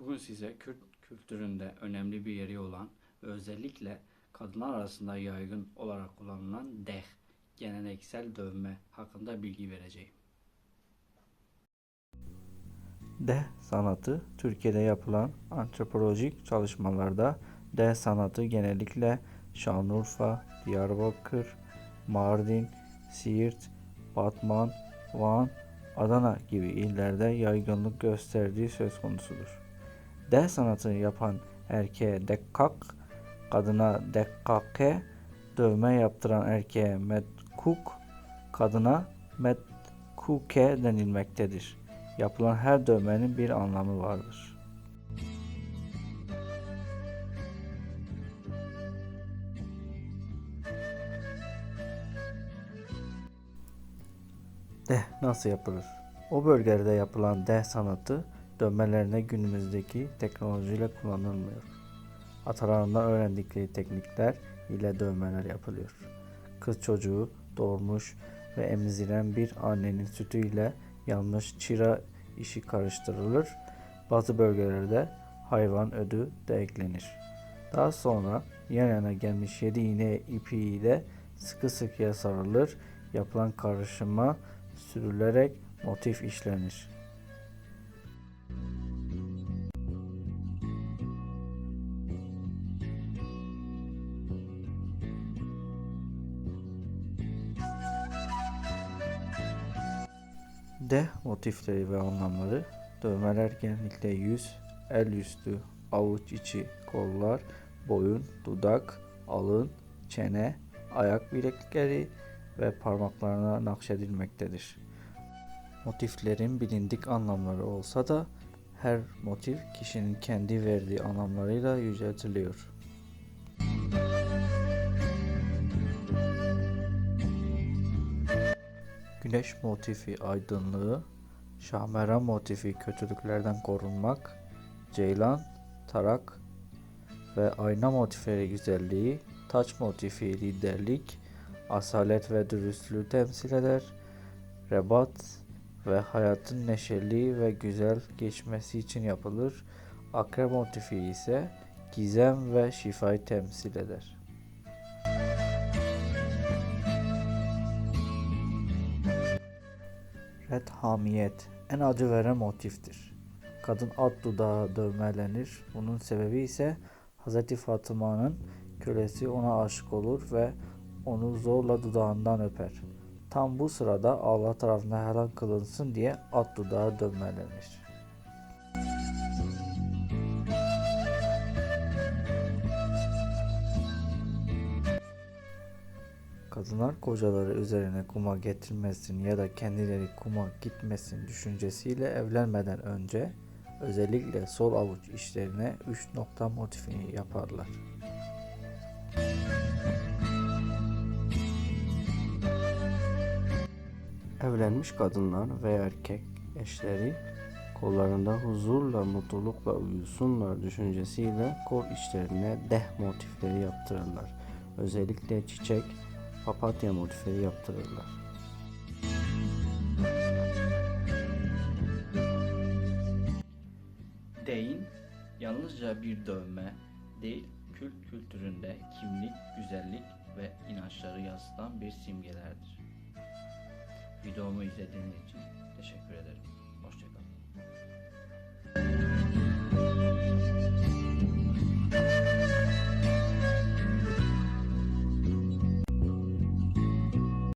Bugün size Kürt kültüründe önemli bir yeri olan ve özellikle kadınlar arasında yaygın olarak kullanılan deh, geleneksel dövme hakkında bilgi vereceğim. Deh sanatı Türkiye'de yapılan antropolojik çalışmalarda deh sanatı genellikle Şanlıurfa, Diyarbakır, Mardin, Siirt, Batman, Van, Adana gibi illerde yaygınlık gösterdiği söz konusudur. Deh sanatını yapan erkeğe dekkak, kadına dekkake, dövme yaptıran erkeğe metkuk, kadına metkuke denilmektedir. Yapılan her dövmenin bir anlamı vardır. Deh nasıl yapılır? O bölgelerde yapılan deh sanatı dövmelerine günümüzdeki teknolojiyle kullanılmıyor. Atalarından öğrendikleri teknikler ile dövmeler yapılıyor. Kız çocuğu doğurmuş ve emziren bir annenin sütüyle yanmış çıra işi karıştırılır. Bazı bölgelerde hayvan ödü de eklenir. Daha sonra yan yana gelmiş 7 iğne ipiyle sıkı sıkıya sarılır. Yapılan karışıma sürülerek motif işlenir. Deh motifleri ve anlamları dövmeler genellikle yüz, el üstü, avuç içi, kollar, boyun, dudak, alın, çene, ayak bilekleri ve parmaklarına nakşedilmektedir. Motiflerin bilindik anlamları olsa da her motif kişinin kendi verdiği anlamlarıyla yüceltiliyor. Güneş motifi aydınlığı, şahmeran motifi kötülüklerden korunmak, ceylan, tarak ve ayna motifleri güzelliği, taç motifi liderlik, asalet ve dürüstlüğü temsil eder, rebat ve hayatın neşeli ve güzel geçmesi için yapılır, akrep motifi ise gizem ve şifayı temsil eder. Red hamiyet en acı veren motiftir. Kadın alt dudağı dövmelenir. Bunun sebebi ise Hz. Fatıma'nın kölesi ona aşık olur ve onu zorla dudağından öper. Tam bu sırada Allah tarafından helal kılınsın diye alt dudağı dövmelenir. Kadınlar kocaları üzerine kuma getirmesin ya da kendileri kuma gitmesin düşüncesiyle evlenmeden önce özellikle sol avuç içlerine 3 nokta motifini yaparlar. Evlenmiş kadınlar ve erkek eşleri kollarında huzurla, mutlulukla uyusunlar düşüncesiyle kol içlerine deh motifleri yaptırırlar. Özellikle çiçek, papatya motifleri yaptırırlar. Deyin yalnızca bir dövme değil, Kürt kültüründe kimlik, güzellik ve inançları yansıtan bir simgelerdir. Videomu izlediğiniz için teşekkür ederim.